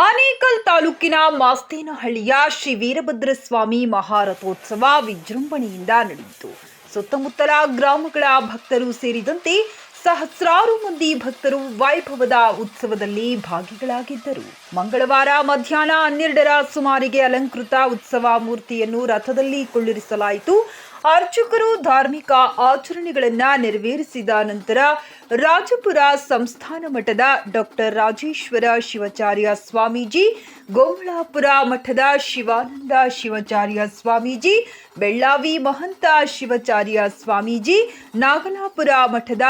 ಆನೇಕಲ್ ತಾಲೂಕಿನ ಮಾಸ್ತೇನಹಳ್ಳಿಯ ಶ್ರೀ ವೀರಭದ್ರಸ್ವಾಮಿ ಮಹಾರಥೋತ್ಸವ ವಿಜೃಂಭಣೆಯಿಂದ ನಡೆಯಿತು. ಸುತ್ತಮುತ್ತಲ ಗ್ರಾಮಗಳ ಭಕ್ತರು ಸೇರಿದಂತೆ ಸಹಸ್ರಾರು ಮಂದಿ ಭಕ್ತರು ವೈಭವದ ಉತ್ಸವದಲ್ಲಿ ಭಾಗಿಗಳಾಗಿದ್ದರು. ಮಂಗಳವಾರ ಮಧ್ಯಾಹ್ನ ಹನ್ನೆರಡರ ಸುಮಾರಿಗೆ ಅಲಂಕೃತ ಉತ್ಸವ ಮೂರ್ತಿಯನ್ನು ರಥದಲ್ಲಿ ಕೊಳ್ಳಿರಿಸಲಾಯಿತು. ಅರ್ಚಕರು ಧಾರ್ಮಿಕ ಆಚರಣೆಗಳನ್ನು ನೆರವೇರಿಸಿದ ನಂತರ ರಾಜಪುರ ಸಂಸ್ಥಾನ ಮಠದ ಡಾಕ್ಟರ್ ರಾಜೇಶ್ವರ ಶಿವಾಚಾರ್ಯ ಸ್ವಾಮೀಜಿ, ಗೋಮಳಾಪುರ ಮಠದ ಶಿವಾನಂದ ಶಿವಾಚಾರ್ಯ ಸ್ವಾಮೀಜಿ, ಬೆಳ್ಳಾವಿ ಮಹಂತ ಶಿವಾಚಾರ್ಯ ಸ್ವಾಮೀಜಿ, ನಾಗಲಾಪುರ ಮಠದ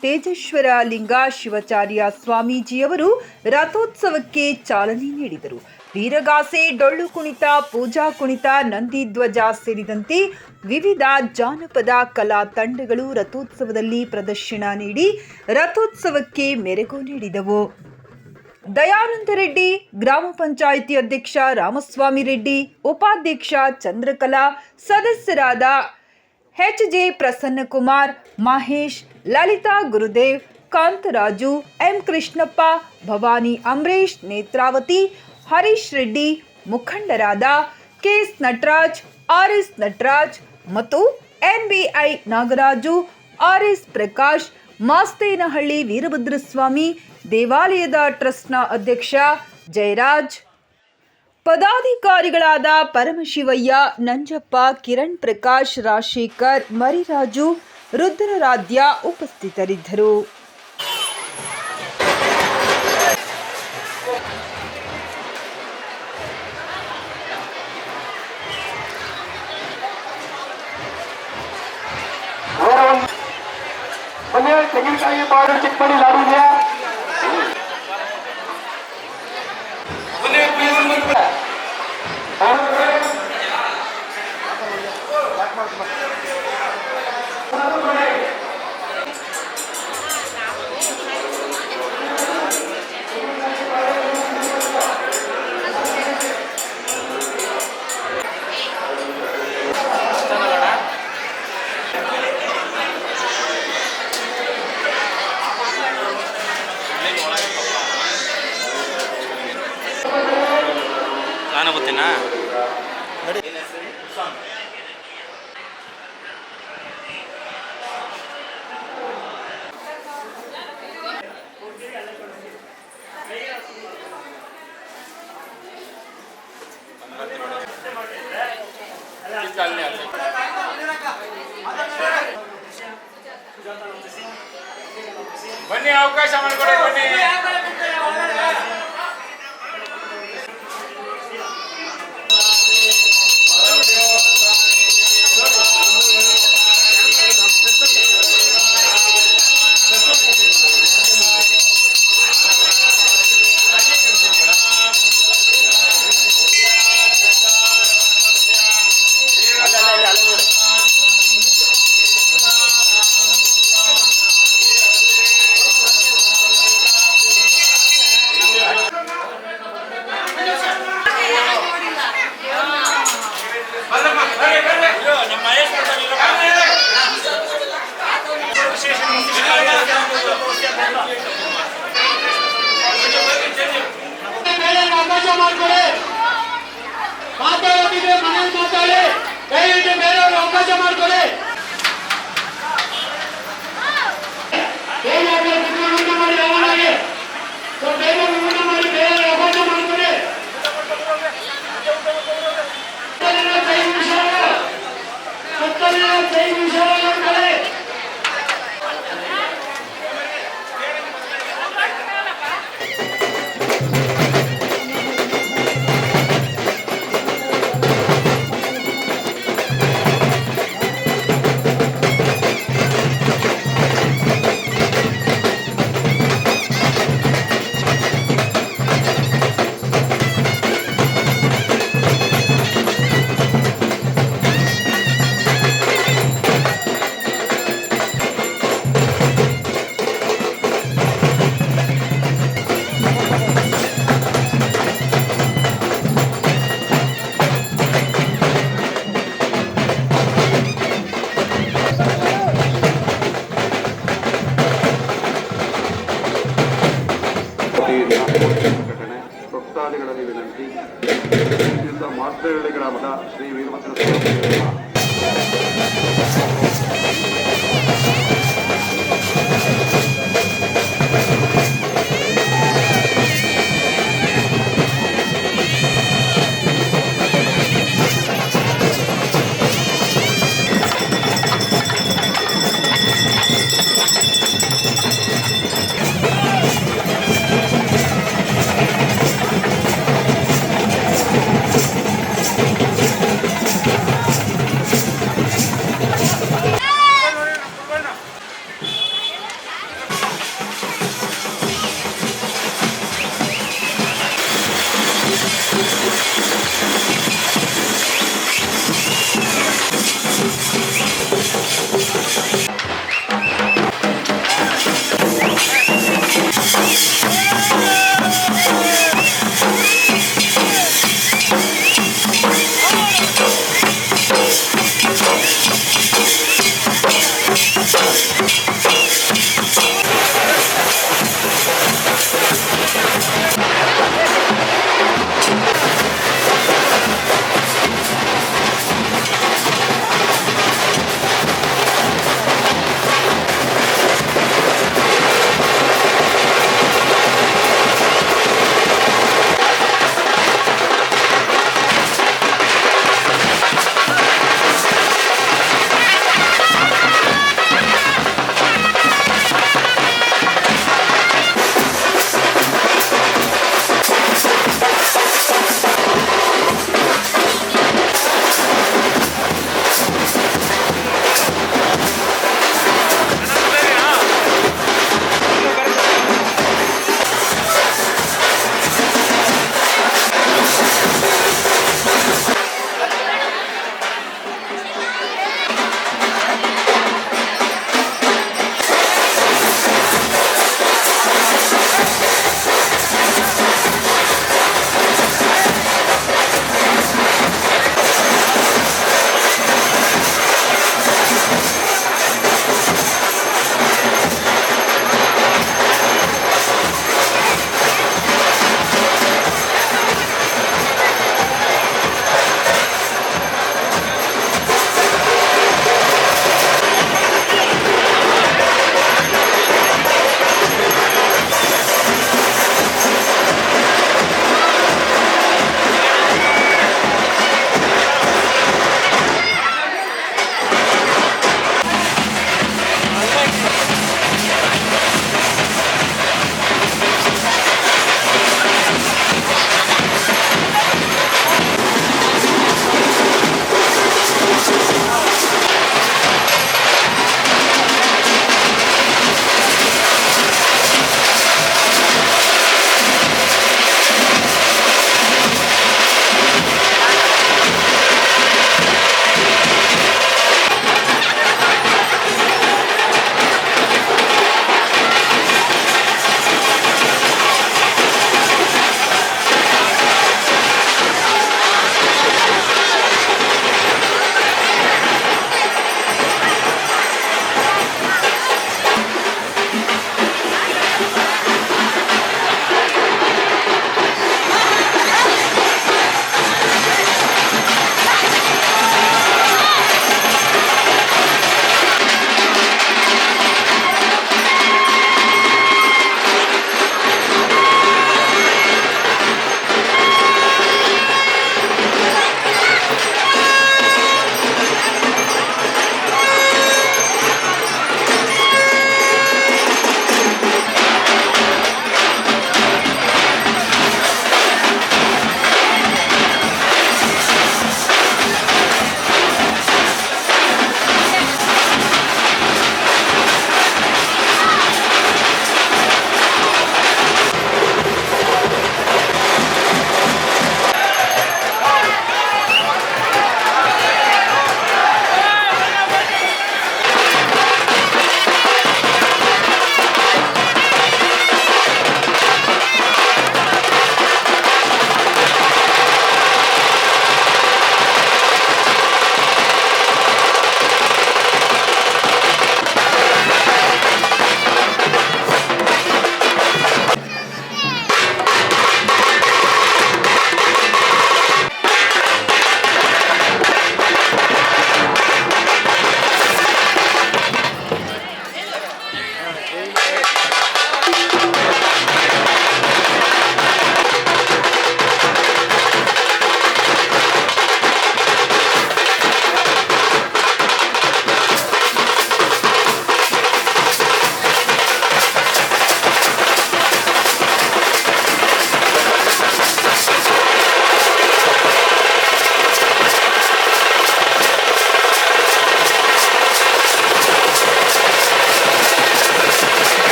ತೇಜೇಶ್ವರ ಲಿಂಗ ಶಿವಾಚಾರ್ಯ ಸ್ವಾಮೀಜಿಯವರು ರಥೋತ್ಸವಕ್ಕೆ ಚಾಲನೆ ನೀಡಿದರು. ವೀರಗಾಸೆ, ಡೊಳ್ಳು ಕುಣಿತ, ಪೂಜಾ ಕುಣಿತ, ನಂದಿ ಧ್ವಜ ಸೇರಿದಂತೆ ವಿವಿಧ ಜಾನಪದ ಕಲಾ ತಂಡಗಳು ರಥೋತ್ಸವದಲ್ಲಿ ಪ್ರದರ್ಶನ ನೀಡಿ ರಥೋತ್ಸವಕ್ಕೆ ಮೆರಗು ನೀಡಿದವು. ದಯಾನಂದ ರೆಡ್ಡಿ, ಗ್ರಾಮ ಪಂಚಾಯಿತಿ ಅಧ್ಯಕ್ಷ ರಾಮಸ್ವಾಮಿ ರೆಡ್ಡಿ, ಉಪಾಧ್ಯಕ್ಷ ಚಂದ್ರಕಲಾ, ಸದಸ್ಯರಾದ H J Prasannakumar, Mahesh, Lalitha Gurudev, Kantharaju, M Krishnappa, Bhavani Ambareesh Netravathi Harish Reddy, ಮುಖಂಡರಾದ KS Nataraj R S Nataraj ಮತ್ತು NBI Nagaraju R S Prakash, Masthenahalli Veerabhadraswamy, ದೇವಾಲಯದ ಟ್ರಸ್ಟ್ನ ಅಧ್ಯಕ್ಷ ಜಯರಾಜ್. ಪದಾಧಿಕಾರಿಗಳಾದ ಪರಮಶಿವಯ್ಯ, ನಂಜಪ್ಪ, ಕಿರಣ್ ಪ್ರಕಾಶ್, ರಾಜಶೇಖರ್, ಮರಿರಾಜು ರುದ್ರರಾಧ್ಯ ಉಪಸ್ಥಿತರಿದ್ದರು. लेकिन कहीं बार टिप्पणी लाड़ी है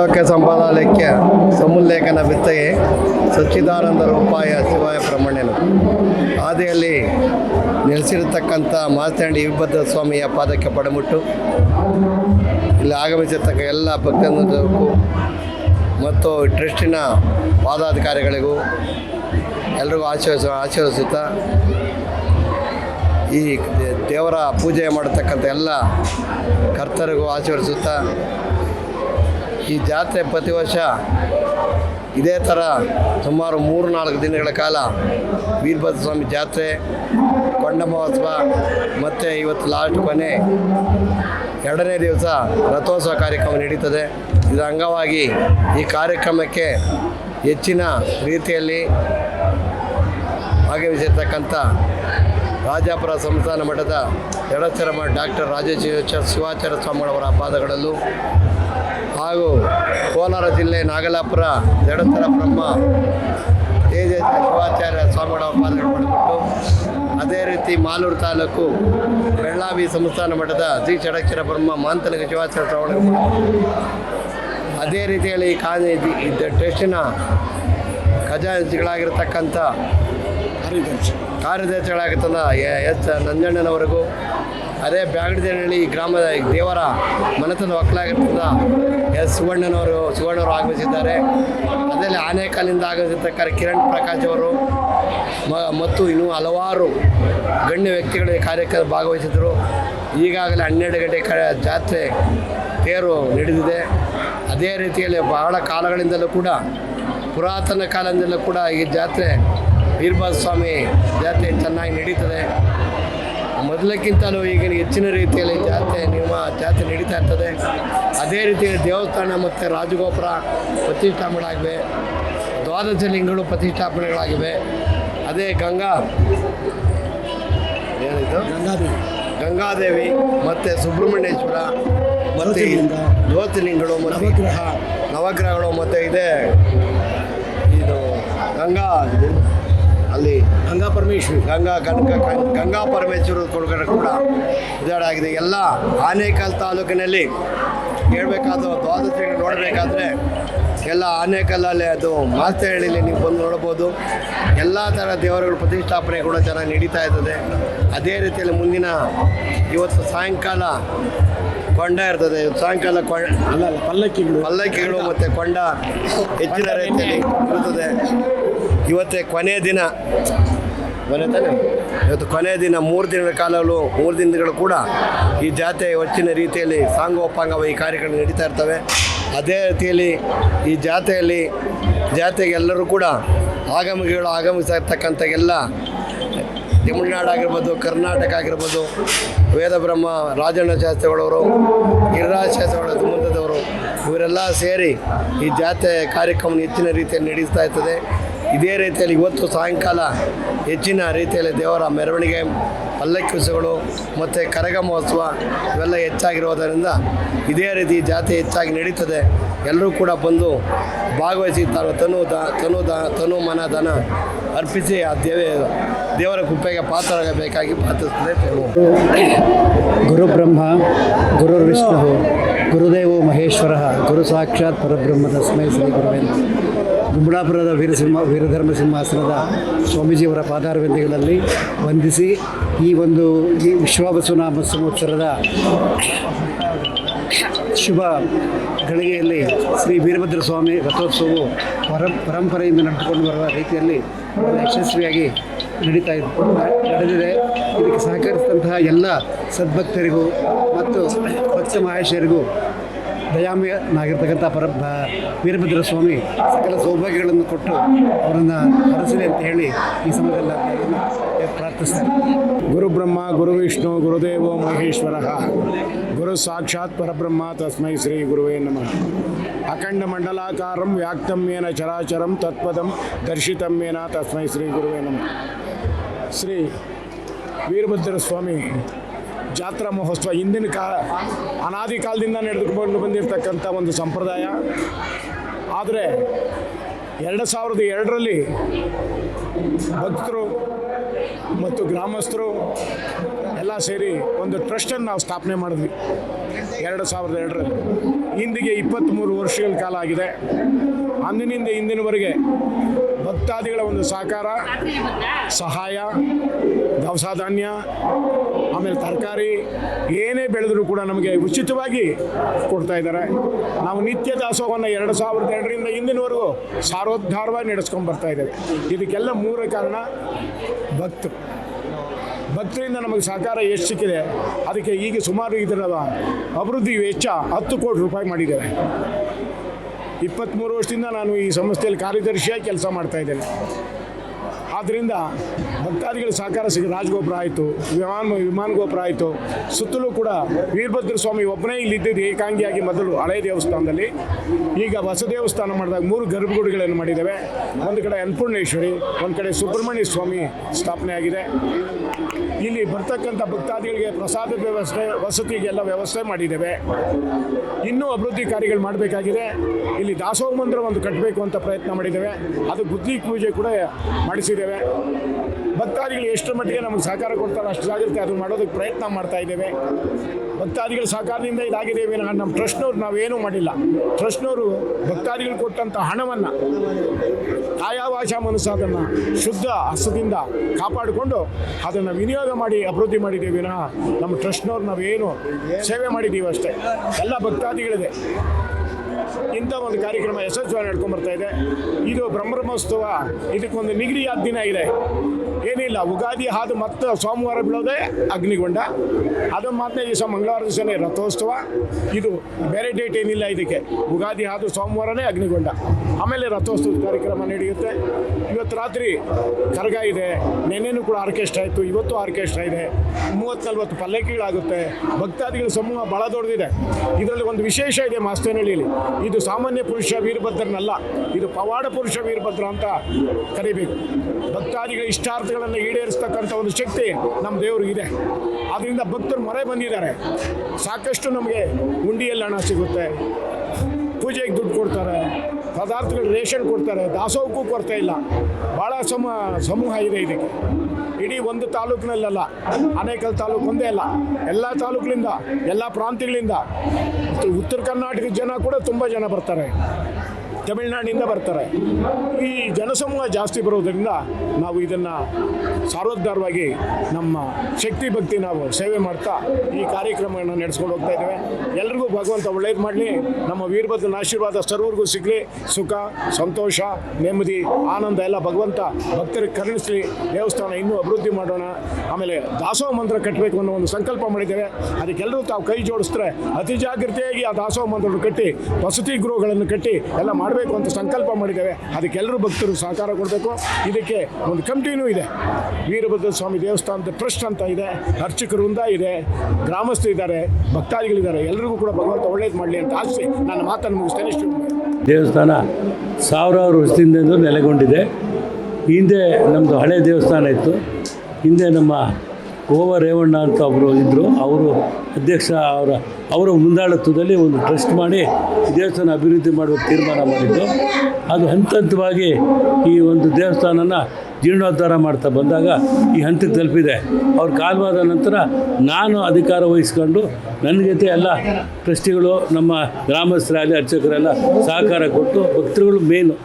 ತ್ರೈಲೋಕ್ಯ ಸಂಪಾದಾಲಯಕ್ಕೆ ಸಮುಲ್ಲೇಖನ ಬಿತ್ತೆ ಸಚ್ಚಿದಾನಂದ ರೂಪಾಯ ಶಿವಾಯ ಬ್ರಹ್ಮಣ್ಯನು. ಆದಿಯಲ್ಲಿ ನೆಲೆಸಿರತಕ್ಕಂಥ ಮಾಸ್ತಾಂಡಿ ವಿಭದ್ರ ಸ್ವಾಮಿಯ ಪಾದಕ್ಕೆ ಪಡಮುಟ್ಟು, ಇಲ್ಲಿ ಆಗಮಿಸಿರ್ತಕ್ಕ ಎಲ್ಲ ಭಕ್ತರಿಗೂ ಮತ್ತು ಟ್ರಸ್ಟಿನ ಪಾದಾಧಿಕಾರಿಗಳಿಗೂ ಎಲ್ರಿಗೂ ಆಶೀರ್ವಿಸ ಆಶೀರ್ವಸುತ್ತಾ ಈ ದೇವರ ಪೂಜೆ ಮಾಡತಕ್ಕಂಥ ಎಲ್ಲ ಕರ್ತರಿಗೂ ಆಶೀರ್ವಸುತ್ತಾ ಈ ಜಾತ್ರೆ ಪ್ರತಿ ವರ್ಷ ಇದೇ ಥರ ಸುಮಾರು ಮೂರು ನಾಲ್ಕು ದಿನಗಳ ಕಾಲ ವೀರಭದ್ರ ಸ್ವಾಮಿ ಜಾತ್ರೆ, ಕೊಂಡ ಮಹೋತ್ಸವ ಮತ್ತು ಇವತ್ತು ಲಾಸ್ಟ್ ಕೊನೆ ಎರಡನೇ ದಿವಸ ರಥೋತ್ಸವ ಕಾರ್ಯಕ್ರಮ ನಡೀತದೆ. ಇದರ ಅಂಗವಾಗಿ ಈ ಕಾರ್ಯಕ್ರಮಕ್ಕೆ ಹೆಚ್ಚಿನ ರೀತಿಯಲ್ಲಿ ಭಾಗವಹಿಸಿರ್ತಕ್ಕಂಥ ರಾಜಾಪುರ ಸಂಸ್ಥಾನ ಮಠದ ಎಡಚರ ಡಾಕ್ಟರ್ ರಾಜೇಶ್ವರ ಶಿವಾಚಾರ್ಯ ಸ್ವಾಮಿಗಳವರ ಪಾದಗಳಲ್ಲೂ ಹಾಗೂ ಕೋಲಾರ ಜಿಲ್ಲೆ ನಾಗಲಾಪುರ ಜಡತರ ಬ್ರಹ್ಮ ತೇಜಸ್ವಿ ಶಿವಾಚಾರ್ಯ ಸ್ವಾಮಿಗಳ ಪಾಲನೆ ಪಡೆದುಬಿಟ್ಟು ಅದೇ ರೀತಿ ಮಾಲೂರು ತಾಲೂಕು ಬೆಳ್ಳಾವಿ ಸಂಸ್ಥಾನ ಮಠದ ಶ್ರೀ ಷಡಕ್ಷರ ಬ್ರಹ್ಮ ಮಾಂತನಿಕ ಶಿವಾಚಾರ್ಯ ಸ್ವಾಮಿ ಅದೇ ರೀತಿಯಲ್ಲಿ ಕಾಜಿ ಟ್ರಸ್ಟಿನ ಖಜಾಂಚಿಗಳಾಗಿರ್ತಕ್ಕಂಥ ಕಾರ್ಯದರ್ಶಿಗಳಾಗಿರ್ತದ ಎಸ್ ನಂಜಣ್ಣನವರೆಗೂ ಅದೇ ಬ್ಯಾಗಡದೇನಹಳ್ಳಿ ಗ್ರಾಮದ ದೇವರ ಮನೆತನ ಒಕ್ಕಲಾಗಿರ್ತದ ಎಸ್ ಸುವರ್ಣನವರು ಸುವರ್ಣವರು ಆಗಮಿಸಿದ್ದಾರೆ. ಅದರಲ್ಲಿ ಆನೇಕಲ್ಲಿಂದ ಆಗಮಿಸಿರ್ತಕ್ಕಂಥ ಕಿರಣ್ ಪ್ರಕಾಶ್ ಅವರು ಮತ್ತು ಇನ್ನೂ ಹಲವಾರು ಗಣ್ಯ ವ್ಯಕ್ತಿಗಳು ಈ ಕಾರ್ಯಕ್ರಮ ಭಾಗವಹಿಸಿದರು ಈಗಾಗಲೇ ಹನ್ನೆರಡು ಗಂಟೆ ಕ, ಜಾತ್ರೆ ತೇರು ನಡೆದಿದೆ. ಅದೇ ರೀತಿಯಲ್ಲಿ ಬಹಳ ಕಾಲಗಳಿಂದಲೂ ಕೂಡ, ಪುರಾತನ ಕಾಲದಿಂದಲೂ ಕೂಡ ಈ ಜಾತ್ರೆ ವೀರಭದ್ರ ಸ್ವಾಮಿ ಜಾತ್ರೆ ಚೆನ್ನಾಗಿ ನಡೀತದೆ. ಮೊದಲಕ್ಕಿಂತಲೂ ಈಗ ಹೆಚ್ಚಿನ ರೀತಿಯಲ್ಲಿ ಜಾತ್ರೆ ನಿಮ್ಮ ಜಾತ್ರೆ ನಡೀತಾ ಇರ್ತದೆ. ಅದೇ ರೀತಿಯಲ್ಲಿ ದೇವಸ್ಥಾನ ಮತ್ತು ರಾಜಗೋಪುರ ಪ್ರತಿಷ್ಠಾಪನೆಗಳಾಗಿವೆ. ದ್ವಾದಶ ಲಿಂಗಗಳು ಪ್ರತಿಷ್ಠಾಪನೆಗಳಾಗಿವೆ. ಅದೇ ಗಂಗಾ. ಏನಿದು? ಗಂಗಾದೇವಿ. ಗಂಗಾದೇವಿ ಮತ್ತು ಸುಬ್ರಹ್ಮಣ್ಯೇಶ್ವರ ಮತ್ತು ಜ್ಯೋತಿರ್ಲಿಂಗಗಳು ಮತ್ತು ನವಗ್ರಹಗಳು ಮತ್ತು ಇದೆ. ಇದು ಗಂಗಾ. ಅಲ್ಲಿ ಗಂಗಾ ಪರಮೇಶ್ವರಿ. ಗಂಗಾ ಗಂಗಾ ಗಂಗಾ ಪರಮೇಶ್ವರ ಕೊಡುಗಡೆ ಕೂಡ ಇದಾಗಿದೆ. ಎಲ್ಲ ಆನೇಕಲ್ ತಾಲೂಕಿನಲ್ಲಿ ಹೇಳಬೇಕಾದ ದ್ವಾದಶಿ ನೋಡಬೇಕಾದ್ರೆ ಎಲ್ಲ ಆನೇಕಲ್ಲಲ್ಲಿ ಅದು ಮಾಸ್ತಹಳ್ಳಿಲಿ ನೀವು ಬಂದು ನೋಡ್ಬೋದು. ಎಲ್ಲ ಥರ ದೇವರುಗಳ ಪ್ರತಿಷ್ಠಾಪನೆ ಕೂಡ ಚೆನ್ನಾಗಿ ನಡೀತಾ ಇರ್ತದೆ. ಅದೇ ರೀತಿಯಲ್ಲಿ ಮುಂದಿನ ಇವತ್ತು ಸಾಯಂಕಾಲ ಕೊಂಡ ಇರ್ತದೆ. ಸಾಯಂಕಾಲ ಪಲ್ಲಕ್ಕಿಗಳು. ಪಲ್ಲಕ್ಕಿಗಳು ಮತ್ತು ಕೊಂಡ ಹೆಚ್ಚಿನ ರೀತಿಯಲ್ಲಿ ಇರುತ್ತದೆ ಇವತ್ತೇ ಕೊನೆಯ ದಿನ. ಇವತ್ತು ಕೊನೆಯ ದಿನ, ಮೂರು ದಿನಗಳ ಕಾಲಗಳು ಮೂರು ದಿನಗಳು ಕೂಡ ಈ ಜಾತ್ರೆ ಹೆಚ್ಚಿನ ರೀತಿಯಲ್ಲಿ ಸಾಂಗೋಪಾಂಗವಾಗಿ ಕಾರ್ಯಕ್ರಮ ನಡೀತಾ ಇರ್ತವೆ. ಅದೇ ರೀತಿಯಲ್ಲಿ ಈ ಜಾತ್ರೆಯಲ್ಲಿ ಜಾತ್ರೆಗೆ ಎಲ್ಲರೂ ಕೂಡ ಆಗಮಿಗಳು ಆಗಮಿಸ್ತಾ ಇರ್ತಕ್ಕಂಥ ಎಲ್ಲ ತಮಿಳುನಾಡು ಆಗಿರ್ಬೋದು, ಕರ್ನಾಟಕ ಆಗಿರ್ಬೋದು, ವೇದಬ್ರಹ್ಮ, ರಾಜಣ್ಣ ಶಾಸ್ತ್ರಿಗಳವರು, ಗಿರಿರಾಜ ಶಾಸ್ತ್ರಿಗಳ ಮುಂದದವರು ಇವರೆಲ್ಲ ಸೇರಿ ಈ ಜಾತ್ರೆ ಕಾರ್ಯಕ್ರಮ ಹೆಚ್ಚಿನ ರೀತಿಯಲ್ಲಿ ನಡೆಸ್ತಾ ಇರ್ತದೆ. ಇದೇ ರೀತಿಯಲ್ಲಿ ಇವತ್ತು ಸಾಯಂಕಾಲ ಹೆಚ್ಚಿನ ರೀತಿಯಲ್ಲಿ ದೇವರ ಮೆರವಣಿಗೆ ಪಲ್ಲಕ್ಕಿ ಉತ್ಸವಗಳು ಮತ್ತು ಕರಗ ಮಹೋತ್ಸವ ಇವೆಲ್ಲ ಹೆಚ್ಚಾಗಿರೋದರಿಂದ ಇದೇ ರೀತಿ ಜಾತ್ರೆ ಹೆಚ್ಚಾಗಿ ನಡೀತದೆ ಎಲ್ಲರೂ ಕೂಡ ಬಂದು ಭಾಗವಹಿಸಿ ತಾನು ತನು ದ ತನು ದ, ತನು ಮನ, ಧನ ಅರ್ಪಿಸಿ ಆ ದೇವ, ದೇವರ ಕೃಪೆಗೆ ಪಾತ್ರರಾಗಬೇಕಾಗಿ ಪ್ರಾರ್ಥಿಸ್ತದೆ ಗುರು ಬ್ರಹ್ಮ, ಗುರು ವಿಷ್ಣು, ಗುರುದೇವೋ ಮಹೇಶ್ವರ, ಗುರು ಸಾಕ್ಷಾತ್ ಪರಬ್ರಹ್ಮ ತಸ್ಮೈ ಶ್ರೀ ಗುರುವೇ. ಗುಂಬಳಾಪುರದ ವೀರಸಿಂಹ ವೀರಧರ್ಮ ಸಿಂಹಾಸನದ ಸ್ವಾಮೀಜಿಯವರ ಪಾದಾರವಿಂದಗಳಲ್ಲಿ ವಂದಿಸಿ ಈ ಒಂದು ಈ ವಿಶ್ವಾವಸುನಾಮ ಸಂವತ್ಸರದ ಶುಭ ಗಳಿಗೆಯಲ್ಲಿ ಶ್ರೀ ವೀರಭದ್ರ ಸ್ವಾಮಿ ರಥೋತ್ಸವವು ಪರ, ಪರಂಪರೆಯಿಂದ ನಡೆದುಕೊಂಡು ಬರುವ ರೀತಿಯಲ್ಲಿ ಯಶಸ್ವಿಯಾಗಿ ನಡೀತಾ ನಡೆದಿದೆ. ಇದಕ್ಕೆ ಸಹಕರಿಸಿದಂತಹ ಎಲ್ಲ ಸದ್ಭಕ್ತರಿಗೂ ಮತ್ತು ಭಕ್ತ ಮಹೇಶರಿಗೂ ದಯಾಮಯನಾಗಿರ್ತಕ್ಕಂಥ ಪರ ವೀರಭದ್ರ ಸ್ವಾಮಿ ಸಕಲ ಸೌಭಾಗ್ಯಗಳನ್ನು ಕೊಟ್ಟು ಅವರನ್ನು ಹರಸಲಿ ಅಂತ ಹೇಳಿ ಈ ಸಮಯದಲ್ಲಿ ಪ್ರಾರ್ಥಿಸ್ತೇನೆ ಗುರುಬ್ರಹ್ಮ ಗುರು ವಿಷ್ಣು, ಗುರುದೇವೋ ಮಹೇಶ್ವರ, ಗುರು ಸಾಕ್ಷಾತ್ ಪರಬ್ರಹ್ಮ ತಸ್ಮೈ ಶ್ರೀ ಗುರುವೇ ನಮಃ. ಅಖಂಡ ಮಂಡಲಾಕಾರಂ ವ್ಯಾಕ್ತಮ್ಯೇನ ಚರಾಚರಂ ತತ್ಪದಂ ದರ್ಶಿತಮ್ಯೇನ ತಸ್ಮೈ ಶ್ರೀ ಗುರುವೇ ನಮಃ. ಶ್ರೀ ವೀರಭದ್ರ ಸ್ವಾಮಿ ಜಾತ್ರಾ ಮಹೋತ್ಸವ ಹಿಂದಿನ ಕಾ ಅನಾದಿ ಕಾಲದಿಂದ ನಡೆದುಕೊಂಡು ಬಂದಿರತಕ್ಕಂಥ ಒಂದು ಸಂಪ್ರದಾಯ. ಆದರೆ ಎರಡು ಸಾವಿರದ ಎರಡರಲ್ಲಿ ಭಕ್ತರು ಮತ್ತು ಗ್ರಾಮಸ್ಥರು ಎಲ್ಲ ಸೇರಿ ಒಂದು ಟ್ರಸ್ಟನ್ನು ನಾವು ಸ್ಥಾಪನೆ ಮಾಡಿದ್ವಿ ಎರಡು ಸಾವಿರದ ಎರಡರಲ್ಲಿ. ಇಂದಿಗೆ ಇಪ್ಪತ್ತ್ಮೂರು ವರ್ಷಗಳ ಕಾಲ ಆಗಿದೆ. ಅಂದಿನಿಂದ ಇಂದಿನವರೆಗೆ ಭಕ್ತಾದಿಗಳ ಒಂದು ಸಹಕಾರ, ಸಹಾಯ ದವಸ ಧಾನ್ಯ ಆಮೇಲೆ ತರಕಾರಿ ಏನೇ ಬೆಳೆದರೂ ಕೂಡ ನಮಗೆ ಉಚಿತವಾಗಿ ಕೊಡ್ತಾ ಇದ್ದಾರೆ. ನಾವು ನಿತ್ಯ ದಾಸೋಹವನ್ನು ಎರಡು ಸಾವಿರದ ಎರಡರಿಂದ ಇಂದಿನವರೆಗೂ ಸಾರೋದ್ಧಾರವಾಗಿ ನಡೆಸ್ಕೊಂಡು ಬರ್ತಾ ಇದ್ದೇವೆ. ಇದಕ್ಕೆಲ್ಲ ಮೂಲ ಕಾರಣ ಭಕ್ತರು ಭಕ್ತರಿಂದ ನಮಗೆ ಸಹಕಾರ ಎಷ್ಟು ಸಿಕ್ಕಿದೆ, ಅದಕ್ಕೆ ಈಗ ಸುಮಾರು ಇದರ ಅಭಿವೃದ್ಧಿ ವೆಚ್ಚ ಹತ್ತು ಕೋಟಿ ರೂಪಾಯಿ ಮಾಡಿದ್ದೇವೆ ಇಪ್ಪತ್ತ್ಮೂರು ವರ್ಷದಿಂದ ನಾನು ಈ ಸಂಸ್ಥೆಯಲ್ಲಿ ಕಾರ್ಯದರ್ಶಿಯಾಗಿ ಕೆಲಸ ಮಾಡ್ತಾ ಇದ್ದೇನೆ. ಆದ್ದರಿಂದ ಭಕ್ತಾದಿಗಳ ಸಹಕಾರ ಸಿಗ ರಾಜಗೋಪುರ ಆಯಿತು, ವಿಮಾನ ವಿಮಾನ ಗೋಪುರ ಆಯಿತು. ಸುತ್ತಲೂ ಕೂಡ ವೀರಭದ್ರ ಸ್ವಾಮಿ ಒಬ್ಬನೇ ಇಲ್ಲಿದ್ದಿದ್ದು ಏಕಾಂಗಿಯಾಗಿ ಮೊದಲು ಹಳೆ ದೇವಸ್ಥಾನದಲ್ಲಿ. ಈಗ ಹೊಸ ದೇವಸ್ಥಾನ ಮಾಡಿದಾಗ ಮೂರು ಗರ್ಭಗುಡಿಗಳನ್ನು ಮಾಡಿದ್ದೇವೆ. ಒಂದು ಕಡೆ ಅನ್ನಪೂರ್ಣೇಶ್ವರಿ, ಒಂದು ಕಡೆ ಸುಬ್ರಹ್ಮಣ್ಯ ಸ್ವಾಮಿ ಸ್ಥಾಪನೆ ಆಗಿದೆ ಇಲ್ಲಿ ಬರ್ತಕ್ಕಂಥ ಭಕ್ತಾದಿಗಳಿಗೆ ಪ್ರಸಾದ ವ್ಯವಸ್ಥೆ, ವಸತಿಗೆಲ್ಲ ವ್ಯವಸ್ಥೆ ಮಾಡಿದ್ದೇವೆ. ಇನ್ನೂ ಅಭಿವೃದ್ಧಿ ಕಾರ್ಯಗಳು ಮಾಡಬೇಕಾಗಿದೆ. ಇಲ್ಲಿ ದಾಸೋಹ ಮಂದಿರ ಒಂದು ಕಟ್ಟಬೇಕು ಅಂತ ಪ್ರಯತ್ನ ಮಾಡಿದ್ದೇವೆ. ಅದು ಬುದ್ಧಿ ಪೂಜೆ ಕೂಡ ಮಾಡಿಸಿದ್ದೇವೆ. ಭಕ್ತಾದಿಗಳು ಎಷ್ಟು ಮಟ್ಟಿಗೆ ನಮಗೆ ಸಹಕಾರ ಕೊಡ್ತಾರೆ ಅಷ್ಟು ಜಾಗೃತಿ ಅದು ಮಾಡೋದಕ್ಕೆ ಪ್ರಯತ್ನ ಮಾಡ್ತಾ ಇದ್ದೇವೆ. ಭಕ್ತಾದಿಗಳ ಸಹಕಾರದಿಂದ ಇದಾಗಿದೆ ನಮ್ಮ ಟ್ರಸ್ಟ್ನವ್ರು ನಾವೇನೂ ಮಾಡಿಲ್ಲ. ಟ್ರಸ್ಟ್ನವರು ಭಕ್ತಾದಿಗಳು ಕೊಟ್ಟಂಥ ಹಣವನ್ನು ಭಾಷಾ ಮನಸ್ಸು ಅದನ್ನು ಶುದ್ಧ ಹಸದಿಂದ ಕಾಪಾಡಿಕೊಂಡು ಅದನ್ನು ವಿನಿಯೋಗ ಮಾಡಿ, ಅಭಿವೃದ್ಧಿ ಮಾಡಿದ್ದೀವಿ ವಿನಃ ನಮ್ಮ ಟ್ರಸ್ಟ್ನವ್ರು ನಾವೇನು ಸೇವೆ ಮಾಡಿದ್ದೀವಿ ಅಷ್ಟೇ ಎಲ್ಲ ಭಕ್ತಾದಿಗಳಿದೆ. ಇಂಥ ಒಂದು ಕಾರ್ಯಕ್ರಮ ಯಶಸ್ವಿಯಾಗಿ ನಡ್ಕೊಂಡು ಬರ್ತಾ ಇದೆ. ಇದು ಬ್ರಹ್ಮೋತ್ಸವ, ಇದಕ್ಕೊಂದು ನಿಗದಿಯಾದ ದಿನ ಇದೆ. ಏನಿಲ್ಲ, ಉಗಾದಿ ಹಾದು ಮತ್ತೆ ಸೋಮವಾರ ಬೀಳೋದೇ ಅಗ್ನಿಗೊಂಡ. ಅದು ಮಾತನೇ ದಿವಸ ಮಂಗಳವಾರ ದಿವಸನೇ ರಥೋತ್ಸವ. ಇದು ಬೇರೆ ಡೇಟ್ ಏನಿಲ್ಲ ಇದಕ್ಕೆ. ಉಗಾದಿ ಹಾದು ಸೋಮವಾರನೇ ಅಗ್ನಿಗೊಂಡ. ಆಮೇಲೆ ರಥೋತ್ಸವದ ಕಾರ್ಯಕ್ರಮ ನಡೆಯುತ್ತೆ. ಇವತ್ತು ರಾತ್ರಿ ಕರಗ ಇದೆ. ನೆನ್ನೆನೂ ಕೂಡ ಆರ್ಕೆಸ್ಟ್ರಾ ಇತ್ತು. ಇವತ್ತು ಆರ್ಕೆಸ್ಟ್ರಾ ಇದೆ. ಮೂವತ್ತು ನಲ್ವತ್ತು ಪಲ್ಲಕ್ಕಿಗಳಾಗುತ್ತೆ. ಭಕ್ತಾದಿಗಳ ಸಮೂಹ ಭಾಳ ದೊಡ್ಡದಿದೆ. ಇದರಲ್ಲಿ ಒಂದು ವಿಶೇಷ ಇದೆ ಮಾಸ್ತೇನಹಳ್ಳಿಯಲ್ಲಿ. ಇದು ಸಾಮಾನ್ಯ ಪುರುಷ ವೀರಭದ್ರನಲ್ಲ, ಇದು ಪವಾಡ ಪುರುಷ ವೀರಭದ್ರ ಅಂತ ಕರಿಬೇಕು. ಭಕ್ತಾದಿಗಳ ಇಷ್ಟಾರ್ಥಗಳನ್ನು ಈಡೇರಿಸ್ತಕ್ಕಂಥ ಒಂದು ಶಕ್ತಿ ನಮ್ಮ ದೇವರಿಗಿದೆ. ಆದ್ದರಿಂದ ಭಕ್ತರು ಮೊರೆ ಬಂದಿದ್ದಾರೆ. ಸಾಕಷ್ಟು ನಮಗೆ ಉಂಡಿಯಲ್ಲಿ ಹಣ ಸಿಗುತ್ತೆ. ಪೂಜೆಗೆ ದುಡ್ಡು ಕೊಡ್ತಾರೆ. ಪದಾರ್ಥಗಳು ರೇಷನ್ ಕೊಡ್ತಾರೆ, ದಾಸೋಹಕ್ಕೂ ಕೊರತೆ ಇಲ್ಲ. ಭಾಳ ಸಮ, ಸಮೂಹ ಇದೆ ಇದಕ್ಕೆ. ಇಡೀ ಒಂದು ತಾಲೂಕಿನಲ್ಲಲ್ಲ ಆನೇಕಲ್ ತಾಲೂಕು ಒಂದೇ ಅಲ್ಲ, ಎಲ್ಲ ತಾಲೂಕಿನಿಂದ, ಎಲ್ಲ ಪ್ರಾಂತ್ಯಗಳಿಂದ. ಉತ್ತರ ಕರ್ನಾಟಕದ ಜನ ಕೂಡ ತುಂಬ ಜನ ಬರ್ತಾರೆ. ತಮಿಳುನಾಡಿನಿಂದ ಬರ್ತಾರೆ. ಈ ಜನಸಮೂಹ ಜಾಸ್ತಿ ಬರೋದರಿಂದ ನಾವು ಇದನ್ನು ಸಾರ್ವೋದ್ಧಾರವಾಗಿ ನಮ್ಮ ಶಕ್ತಿ ಭಕ್ತಿ ನಾವು ಸೇವೆ ಮಾಡ್ತಾ ಈ ಕಾರ್ಯಕ್ರಮವನ್ನು ನಡೆಸ್ಕೊಂಡು ಹೋಗ್ತಾ ಇದ್ದೇವೆ. ಎಲ್ರಿಗೂ ಭಗವಂತ ಒಳ್ಳೇದು ಮಾಡಲಿ. ನಮ್ಮ ವೀರಭದ್ರನ ಆಶೀರ್ವಾದ ಸರ್ವರಿಗೂ ಸಿಗಲಿ. ಸುಖ, ಸಂತೋಷ, ನೆಮ್ಮದಿ, ಆನಂದ ಎಲ್ಲ ಭಗವಂತ ಭಕ್ತರಿಗೆ ಕರುಣಿಸಲಿ. ದೇವಸ್ಥಾನ ಇನ್ನೂ ಅಭಿವೃದ್ಧಿ ಮಾಡೋಣ. ಆಮೇಲೆ ದಾಸೋಹ ಮಂತ್ರ ಕಟ್ಟಬೇಕು ಅನ್ನೋ ಒಂದು ಸಂಕಲ್ಪ ಮಾಡಿದ್ದೇವೆ. ಅದಕ್ಕೆಲ್ಲರೂ ತಾವು ಕೈ ಜೋಡಿಸಿದ್ರೆ ಅತಿ ಜಾಗ್ರತೆಯಾಗಿ ಆ ದಾಸೋಹ ಮಂತ್ರವನ್ನು ಕಟ್ಟಿ, ವಸತಿ ಗೃಹಗಳನ್ನು ಕಟ್ಟಿ ಎಲ್ಲ ಮಾಡಬೇಕು. ಅಂತ ಸಂಕಲ್ಪ ಮಾಡಿದ್ದೇವೆ. ಅದಕ್ಕೆಲ್ಲರೂ ಭಕ್ತರು ಸಹಕಾರ ಕೊಡಬೇಕು. ಇದಕ್ಕೆ ಒಂದು ಕಮಿಟಿನೂ ಇದೆ. ವೀರಭದ್ರ ಸ್ವಾಮಿ ದೇವಸ್ಥಾನದ ಟ್ರಸ್ಟ್ ಅಂತ ಇದೆ. ಅರ್ಚಕರು ವೃಂದ ಇದೆ. ಗ್ರಾಮಸ್ಥರು ಇದ್ದಾರೆ. ಭಕ್ತಾದಿಗಳಿದ್ದಾರೆ. ಎಲ್ಲರಿಗೂ ಕೂಡ ಭಗವಂತ ಒಳ್ಳೇದು ಮಾಡಲಿ ಅಂತ ಆಸೆ ನನ್ನ ಮಾತನ್ನು ಮುಗಿಸ್ತೇನೆ. ದೇವಸ್ಥಾನ ಸಾವಿರಾರು ವರ್ಷದಿಂದ ನೆಲೆಗೊಂಡಿದೆ. ಹಿಂದೆ ನಮ್ಮದು ಹಳೆ ದೇವಸ್ಥಾನ ಇತ್ತು. ಹಿಂದೆ ನಮ್ಮ ಓವ ರೇವಣ್ಣ ಅಂತ ಒಬ್ಬರು ಇದ್ದರು ಅವರು ಅಧ್ಯಕ್ಷ ಅವರ ಅವರ ಮುಂದಾಳತ್ವದಲ್ಲಿ ಒಂದು ಟ್ರಸ್ಟ್ ಮಾಡಿ ದೇವಸ್ಥಾನ ಅಭಿವೃದ್ಧಿ ಮಾಡುವ ತೀರ್ಮಾನ ಮಾಡಿದ್ದು. ಅದು ಹಂತ ಹಂತವಾಗಿ ಈ ಒಂದು ದೇವಸ್ಥಾನನ ಜೀರ್ಣೋದ್ಧಾರ ಮಾಡ್ತಾ ಬಂದಾಗ ಈ ಹಂತಕ್ಕೆ ತಲುಪಿದೆ. ಅವ್ರ ಕಾಲವಾದ ನಂತರ ನಾನು ಅಧಿಕಾರ ವಹಿಸ್ಕೊಂಡು ನನ್ನ ಜೊತೆ ಎಲ್ಲ ಟ್ರಸ್ಟಿಗಳು, ನಮ್ಮ ಗ್ರಾಮಸ್ಥರಾಗಲಿ ಅರ್ಚಕರೆಲ್ಲ ಸಹಕಾರ ಕೊಟ್ಟು ಭಕ್ತರುಗಳು ಮೇನು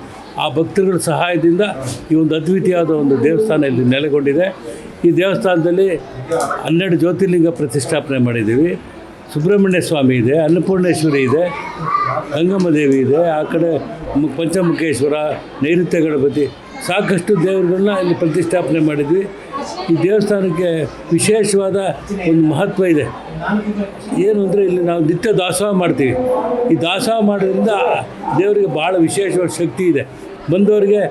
ಆ ಭಕ್ತರುಗಳ ಸಹಾಯದಿಂದ ಈ ಒಂದು ಅದ್ವಿತೀಯವಾದ ಒಂದು ದೇವಸ್ಥಾನ ಇಲ್ಲಿ ನೆಲೆಗೊಂಡಿದೆ. ಈ ದೇವಸ್ಥಾನದಲ್ಲಿ ಹನ್ನೆರಡು ಜ್ಯೋತಿರ್ಲಿಂಗ ಪ್ರತಿಷ್ಠಾಪನೆ ಮಾಡಿದ್ದೀವಿ. ಸುಬ್ರಹ್ಮಣ್ಯ ಸ್ವಾಮಿ ಇದೆ, ಅನ್ನಪೂರ್ಣೇಶ್ವರಿ ಇದೆ ಗಂಗಮ್ಮ ದೇವಿ ಇದೆ, ಆ ಕಡೆ ಪಂಚಮುಖೇಶ್ವರ, ನೈಋತ್ಯ ಗಣಪತಿ ಸಾಕಷ್ಟು ದೇವರುಗಳನ್ನ ಇಲ್ಲಿ ಪ್ರತಿಷ್ಠಾಪನೆ ಮಾಡಿದ್ವಿ. ಈ ದೇವಸ್ಥಾನಕ್ಕೆ ವಿಶೇಷವಾದ ಒಂದು ಮಹತ್ವ ಇದೆ. ಏನು ಅಂದರೆ ಇಲ್ಲಿ ನಾವು ನಿತ್ಯ ದಾಸೋಹ ಮಾಡ್ತೀವಿ. ಈ ದಾಸೋಹ ಮಾಡೋದ್ರಿಂದ ದೇವರಿಗೆ ಭಾಳ ವಿಶೇಷವಾದ ಶಕ್ತಿ ಇದೆ. ಬಂದವರಿಗೆ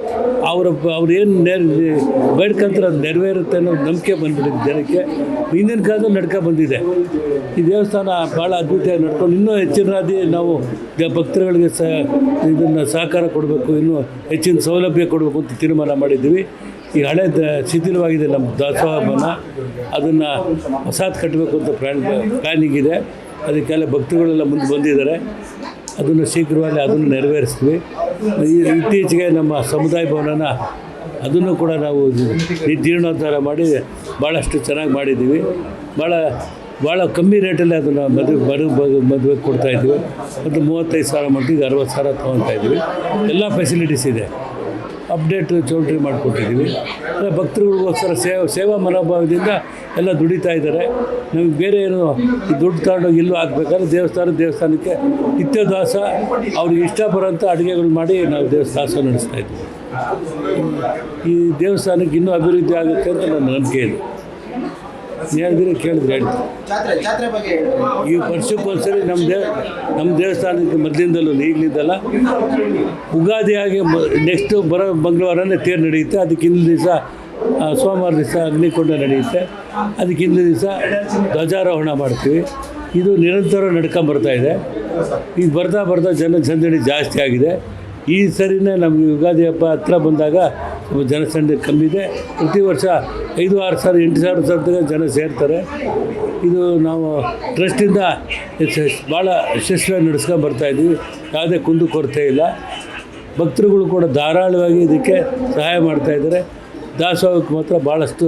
ಅವರು ಅವ್ರು ಏನು ನೆರ್ ಬೇಡ್ಕಂತಾರೆ ಅದು ನೆರವೇರುತ್ತೆ ಅನ್ನೋ ನಂಬಿಕೆ ಬಂದ್ಬಿಟ್ಟಿದೆ ಜನಕ್ಕೆ. ಹಿಂದಿನ ಕಾಲದಲ್ಲಿ ನಡ್ಕೊ ಬಂದಿದೆ. ಈ ದೇವಸ್ಥಾನ ಭಾಳ ಅದ್ಭುತವಾಗಿ ನಡ್ಕೊಂಡು ಇನ್ನೂ ಹೆಚ್ಚಿನ ರಾದಿ ನಾವು ಭಕ್ತರುಗಳಿಗೆ ಸಹ ಇದನ್ನು ಸಹಕಾರ ಕೊಡಬೇಕು, ಇನ್ನೂ ಹೆಚ್ಚಿನ ಸೌಲಭ್ಯ ಕೊಡಬೇಕು ಅಂತ ತೀರ್ಮಾನ ಮಾಡಿದ್ದೀವಿ. ಈ ಹಳೆ ದ ಶಿಥಿಲವಾಗಿದೆ ನಮ್ಮ ದಾಸೋಹ ಭವನ. ಅದನ್ನು ಹೊಸಾದ್ ಕಟ್ಟಬೇಕು ಅಂತ ಪ್ಲ್ಯಾನ್ ಪ್ಲ್ಯಾನಿಂಗ್ ಇದೆ. ಅದಕ್ಕೆಲ್ಲ ಭಕ್ತರುಗಳೆಲ್ಲ ಮುಂದೆ ಬಂದಿದ್ದಾರೆ. ಅದನ್ನು ಶೀಘ್ರವಾಗಿ ಅದನ್ನು ನೆರವೇರಿಸ್ತೀವಿ. ಇತ್ತೀಚೆಗೆ ನಮ್ಮ ಸಮುದಾಯ ಭವನನ ಅದನ್ನು ಕೂಡ ನಾವು ಜೀರ್ಣೋದ್ಧಾರ ಮಾಡಿ ಭಾಳಷ್ಟು ಚೆನ್ನಾಗಿ ಮಾಡಿದ್ದೀವಿ. ಭಾಳ ಭಾಳ ಕಮ್ಮಿ ರೇಟಲ್ಲಿ ಅದನ್ನು ಮದುವೆ ಮದುವೆ ಮದುವೆ ಕೊಡ್ತಾಯಿದ್ದೀವಿ ಮತ್ತು ಮೂವತ್ತೈದು ಸಾವಿರ ಮಟ್ಟಿಗೆ ಅರವತ್ತು ಸಾವಿರ ತೊಗೊತಾ ಇದ್ವಿ ಎಲ್ಲ ಫೆಸಿಲಿಟೀಸ್ ಇದೆ. ಅಪ್ಡೇಟ್ ಚೌಲ್ಟ್ರಿ ಮಾಡಿಕೊಟ್ಟಿದ್ದೀವಿ. ಅಂದರೆ ಭಕ್ತರುಗಳಿಗೋಸ್ಕರ ಸೇವಾ ಸೇವಾ ಮನೋಭಾವದಿಂದ ಎಲ್ಲ ದುಡಿತಾ ಇದ್ದಾರೆ. ನಮಗೆ ಬೇರೆ ಏನು ದುಡ್ಡು ತಗೊಂಡೋಗಿ ಇಲ್ಲೂ ಹಾಕ್ಬೇಕಾದ್ರೆ ದೇವಸ್ಥಾನ, ದೇವಸ್ಥಾನಕ್ಕೆ ನಿತ್ಯದಾಸ ಅವ್ರಿಗೆ ಇಷ್ಟ ಬರೋಂಥ ಅಡುಗೆಗಳು ಮಾಡಿ ನಾವು ದೇವಸ್ಥಾನ ನಡೆಸ್ತಾ ಇದ್ದೀವಿ. ಈ ದೇವಸ್ಥಾನಕ್ಕೆ ಇನ್ನೂ ಅಭಿವೃದ್ಧಿ ಆಗುತ್ತೆ ಅಂತ ನನ್ನ ನಂಬಿಕೆ ಇದೆ. ಹೇಳಿದ್ರೆ ಕೇಳಿದ್ರೆ ಈ ವರ್ಷಕ್ಕೊಂದ್ಸರಿ ನಮ್ಮ ದೇ ನಮ್ಮ ದೇವಸ್ಥಾನಕ್ಕೆ ಮೊದಲಿಂದಲೂ ಈಗಲಿದ್ದಲ್ಲ. ಉಗಾದಿಯಾಗಿ ನೆಕ್ಸ್ಟ್ ಬರೋ ಮಂಗಳವಾರನೇ ತೇರು ನಡೆಯುತ್ತೆ. ಅದಕ್ಕೆ ಹಿಂದಿನ ದಿವಸ ಸೋಮವಾರ ದಿವಸ ಅಗ್ನಿಕೊಂಡ ನಡೆಯುತ್ತೆ. ಅದಕ್ಕೆ ಹಿಂದಿನ ದಿವಸ ಧ್ವಜಾರೋಹಣ ಮಾಡ್ತೀವಿ. ಇದು ನಿರಂತರ ನಡ್ಕೊಂಬರ್ತಾ ಇದೆ. ಈಗ ಬರ್ತಾ ಬರ್ತಾ ಜನ ಸಂದಣಿ ಜಾಸ್ತಿ ಆಗಿದೆ. ಈ ಸರಿನೇ ನಮಗೆ ಯುಗಾದಿ ಹಬ್ಬ ಹತ್ರ ಬಂದಾಗ ಜನಸಂಖ್ಯೆ ಕಮ್ಮಿ ಇದೆ. ಪ್ರತಿ ವರ್ಷ ಐದು, ಆರು ಸಾವಿರ, ಎಂಟು ಸಾವಿರ ಸಾವಿರ ಜನ ಸೇರ್ತಾರೆ. ಇದು ನಾವು ಟ್ರಸ್ಟಿಂದ ಭಾಳ ಯಶಸ್ವಿಯಾಗಿ ನಡೆಸ್ಕೊಂಡು ಬರ್ತಾ ಇದ್ದೀವಿ ಯಾವುದೇ ಕುಂದು ಕೊರತೆ ಇಲ್ಲ. ಭಕ್ತರುಗಳು ಕೂಡ ಧಾರಾಳವಾಗಿ ಇದಕ್ಕೆ ಸಹಾಯ ಮಾಡ್ತಾ ಇದ್ದಾರೆ. ದಾಸೋಹಕ್ಕೆ ಮಾತ್ರ ಭಾಳಷ್ಟು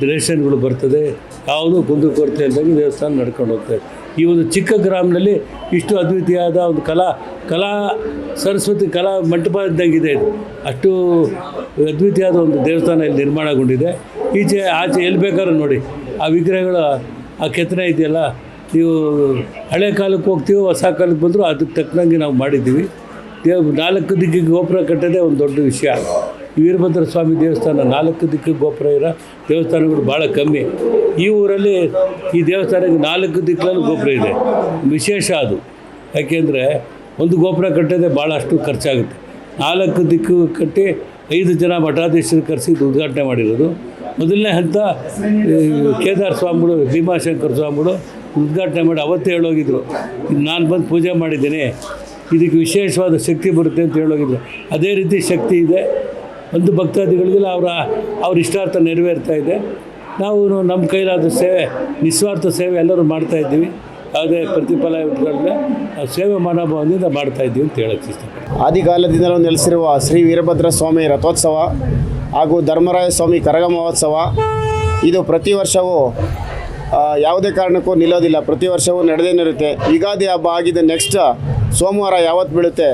ಡೊನೇಷನ್ಗಳು ಬರ್ತದೆ. ಯಾವುದೂ ಕುಂದು ಕೊರತೆ ಇಲ್ದಂಗೆ ದೇವಸ್ಥಾನ ನಡ್ಕೊಂಡು ಹೋಗ್ತಾರೆ ಈ ಒಂದು ಚಿಕ್ಕ ಗ್ರಾಮದಲ್ಲಿ ಇಷ್ಟು ಅದ್ವಿತೀಯವಾದ ಒಂದು ಕಲಾ ಕಲಾ ಸರಸ್ವತಿ ಕಲಾ ಮಂಟಪ ಇದ್ದಂಗಿದೆ ಇದು. ಅಷ್ಟು ಅದ್ವಿತೀಯವಾದ ಒಂದು ದೇವಸ್ಥಾನ ಇಲ್ಲಿ ನಿರ್ಮಾಣಗೊಂಡಿದೆ ಈಚೆ, ಆಚೆ ಎಲ್ಲಿ ಬೇಕಾದ್ರೂ ನೋಡಿ. ಆ ವಿಗ್ರಹಗಳು, ಆ ಕೆತ್ತನೆ ಇದೆಯಲ್ಲ, ನೀವು ಹಳೆ ಕಾಲಕ್ಕೆ ಹೋಗ್ತೀವೋ, ಹೊಸ ಕಾಲಕ್ಕೆ ಬಂದರೂ ಅದಕ್ಕೆ ತಕ್ಕನಂಗೆ ನಾವು ಮಾಡಿದ್ದೀವಿ. ದೇವ್ ನಾಲ್ಕು ದಿಕ್ಕಿಗೆ ಗೋಪುರ ಕಟ್ಟೋದೇ ಒಂದು ದೊಡ್ಡ ವಿಷಯ. ವೀರಭದ್ರ ಸ್ವಾಮಿ ದೇವಸ್ಥಾನ ನಾಲ್ಕು ದಿಕ್ಕಿಗೆ ಗೋಪುರ ಇರೋ ದೇವಸ್ಥಾನಗಳು ಭಾಳ ಕಮ್ಮಿ. ಈ ಊರಲ್ಲಿ ಈ ದೇವಸ್ಥಾನಕ್ಕೆ ನಾಲ್ಕು ದಿಕ್ಕಲ್ಲೂ ಗೋಪುರ ಇದೆ. ವಿಶೇಷ ಅದು. ಯಾಕೆಂದರೆ ಒಂದು ಗೋಪುರ ಕಟ್ಟೋದೇ ಭಾಳಷ್ಟು ಖರ್ಚಾಗುತ್ತೆ. ನಾಲ್ಕು ದಿಕ್ಕು ಕಟ್ಟಿ ಐದು ಜನ ಮಠಾಧೀಶರು ಕರೆಸಿ ಉದ್ಘಾಟನೆ ಮಾಡಿರೋದು. ಮೊದಲನೇ ಹಂತ ಕೇದಾರ ಸ್ವಾಮಿಗಳು, ಭೀಮಾಶಂಕರ್ ಸ್ವಾಮಿಗಳು ಉದ್ಘಾಟನೆ ಮಾಡಿ ಅವತ್ತೇ ಹೇಳೋಗಿದ್ರು. ನಾನು ಬಂದು ಪೂಜೆ ಮಾಡಿದ್ದೀನಿ. ಇದಕ್ಕೆ ವಿಶೇಷವಾದ ಶಕ್ತಿ ಬರುತ್ತೆ ಅಂತ ಹೇಳೋಗಿದ್ರು. ಅದೇ ರೀತಿ ಶಕ್ತಿ ಇದೆ. ಒಂದು ಭಕ್ತಾದಿಗಳಿಗೆಲ್ಲ ಅವರ, ಅವ್ರ ಇಷ್ಟಾರ್ಥ ನೆರವೇರ್ತಾ ಇದೆ. ನಾವು ನಮ್ಮ ಕೈಲಾದ ಸೇವೆ, ನಿಸ್ವಾರ್ಥ ಸೇವೆ ಎಲ್ಲರೂ ಮಾಡ್ತಾ ಇದ್ದೀವಿ. ಯಾವುದೇ ಪ್ರತಿಫಲ ಇಟ್ಕೊಂಡ್ರೆ ಸೇವೆ ಮನೋಭಾವದಿಂದ ಮಾಡ್ತಾ ಇದ್ದೀವಿ ಅಂತ ಹೇಳಕ್ಕೆ ಇಷ್ಟಪಡ್ತೀನಿ ಆದಿಕಾಲದಿಂದಲೂ ನೆಲೆಸಿರುವ ಶ್ರೀ ವೀರಭದ್ರ ಸ್ವಾಮಿ ರಥೋತ್ಸವ ಹಾಗೂ ಧರ್ಮರಾಯ ಸ್ವಾಮಿ ಕರಗ ಮಹೋತ್ಸವ, ಇದು ಪ್ರತಿ ವರ್ಷವೂ ಯಾವುದೇ ಕಾರಣಕ್ಕೂ ನಿಲ್ಲೋದಿಲ್ಲ. ಪ್ರತಿ ವರ್ಷವೂ ನಡೆದೇನಿರುತ್ತೆ ಯುಗಾದಿ ಹಬ್ಬ ಆಗಿದ್ದು ನೆಕ್ಸ್ಟ್ ಸೋಮವಾರ ಯಾವತ್ತು ಬೀಳುತ್ತೆ?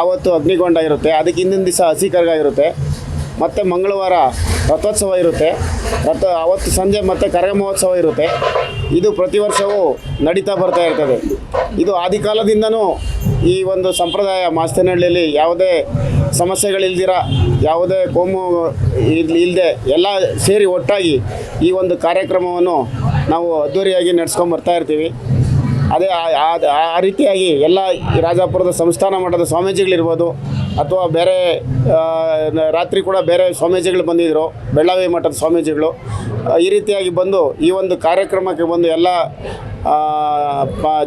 ಆವತ್ತು ಅಗ್ನಿಗೊಂಡ ಇರುತ್ತೆ. ಅದಕ್ಕೆ ಹಿಂದಿನ ದಿವಸ ಹಸಿ ಕರಗ ಇರುತ್ತೆ. ಮತ್ತು ಮಂಗಳವಾರ ರಥೋತ್ಸವ ಇರುತ್ತೆ. ರಥ ಅವತ್ತು ಸಂಜೆ ಮತ್ತು ಕರಗ ಮಹೋತ್ಸವ ಇರುತ್ತೆ. ಇದು ಪ್ರತಿ ವರ್ಷವೂ ನಡೀತಾ ಬರ್ತಾ ಇರ್ತದೆ. ಇದು ಆದಿಕಾಲದಿಂದನೂ ಈ ಒಂದು ಸಂಪ್ರದಾಯ ಮಾಸ್ತನಹಳ್ಳಿಯಲ್ಲಿ ಯಾವುದೇ ಸಮಸ್ಯೆಗಳಿಲ್ದಿರ, ಯಾವುದೇ ಕೋಮು ಇಲ್ಲದೆ ಎಲ್ಲ ಸೇರಿ ಒಟ್ಟಾಗಿ ಈ ಒಂದು ಕಾರ್ಯಕ್ರಮವನ್ನು ನಾವು ಅದ್ಧೂರಿಯಾಗಿ ನಡೆಸ್ಕೊಂಡು ಬರ್ತಾ ಇರ್ತೀವಿ. ಅದೇ ಆ- ರೀತಿಯಾಗಿ ಎಲ್ಲ ರಾಜಾಪುರದ ಸಂಸ್ಥಾನ ಮಠದ ಸ್ವಾಮೀಜಿಗಳಿರ್ಬೋದು ಅಥವಾ ಬೇರೆ ರಾತ್ರಿ ಕೂಡ ಬೇರೆ ಸ್ವಾಮೀಜಿಗಳು ಬಂದಿದ್ದರು ಬೆಳ್ಳಾವಿ ಮಠದ ಸ್ವಾಮೀಜಿಗಳು. ಈ ರೀತಿಯಾಗಿ ಬಂದು ಈ ಒಂದು ಕಾರ್ಯಕ್ರಮಕ್ಕೆ ಬಂದು ಎಲ್ಲ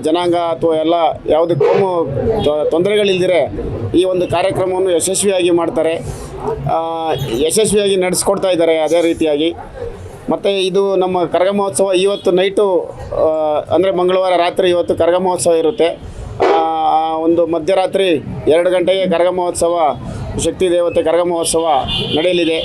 ಜನಾಂಗ ಅಥವಾ ಎಲ್ಲ ಯಾವುದೇ ಕೋಮು ಈ ಒಂದು ಕಾರ್ಯಕ್ರಮವನ್ನು ಯಶಸ್ವಿಯಾಗಿ ಮಾಡ್ತಾರೆ. ಯಶಸ್ವಿಯಾಗಿ ನಡೆಸ್ಕೊಡ್ತಾ ಇದ್ದಾರೆ ಅದೇ ರೀತಿಯಾಗಿ. ಮತ್ತು ಇದು ನಮ್ಮ ಕರಗ ಮಹೋತ್ಸವ ಇವತ್ತು ನೈಟು ಅಂದರೆ ಮಂಗಳವಾರ ರಾತ್ರಿ ಇವತ್ತು ಕರಗ ಮಹೋತ್ಸವ ಇರುತ್ತೆ ಒಂದು ಮಧ್ಯರಾತ್ರಿ ಎರಡು ಗಂಟೆಗೆ ಕರಗ ಮಹೋತ್ಸವ ಶಕ್ತಿ ದೇವತೆ ಕರಗ ಮಹೋತ್ಸವ ನಡೆಯಲಿದೆ.